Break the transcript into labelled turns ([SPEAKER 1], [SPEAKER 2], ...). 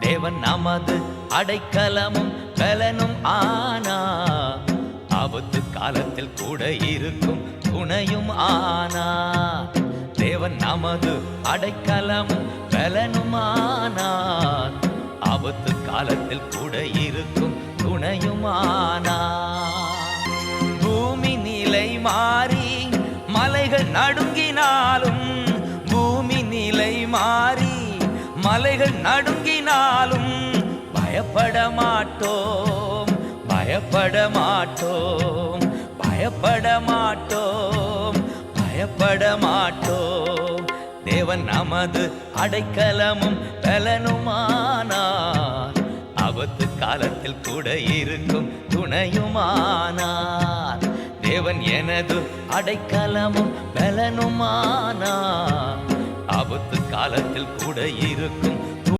[SPEAKER 1] தேவன் நமது அடைக்கலமும் பலனும் ஆனா. ஆபத்து காலத்தில் கூட இருக்கும் துணையும் ஆனா. தேவன் நமது அடைக்கலமும் பலனும் ஆனா. ஆபத்து காலத்தில் கூட இருக்கும் துணையும் ஆனா. பூமி நிலை மாறி மலைகள் நடுங்கினாலும் மலைகள் நடுங்கினாலும் பயப்பட மாட்டோம் பயப்பட மாட்டோம் பயப்பட மாட்டோம் பயப்பட மாட்டோம். தேவன் நமது அடைக்கலமும் பலனுமானார். ஆபத்து காலத்தில் கூட இருக்கும் துணையுமானார். தேவன் எனது அடைக்கலமும் பலனுமானார். காலத்தில் கூட இருக்கும்.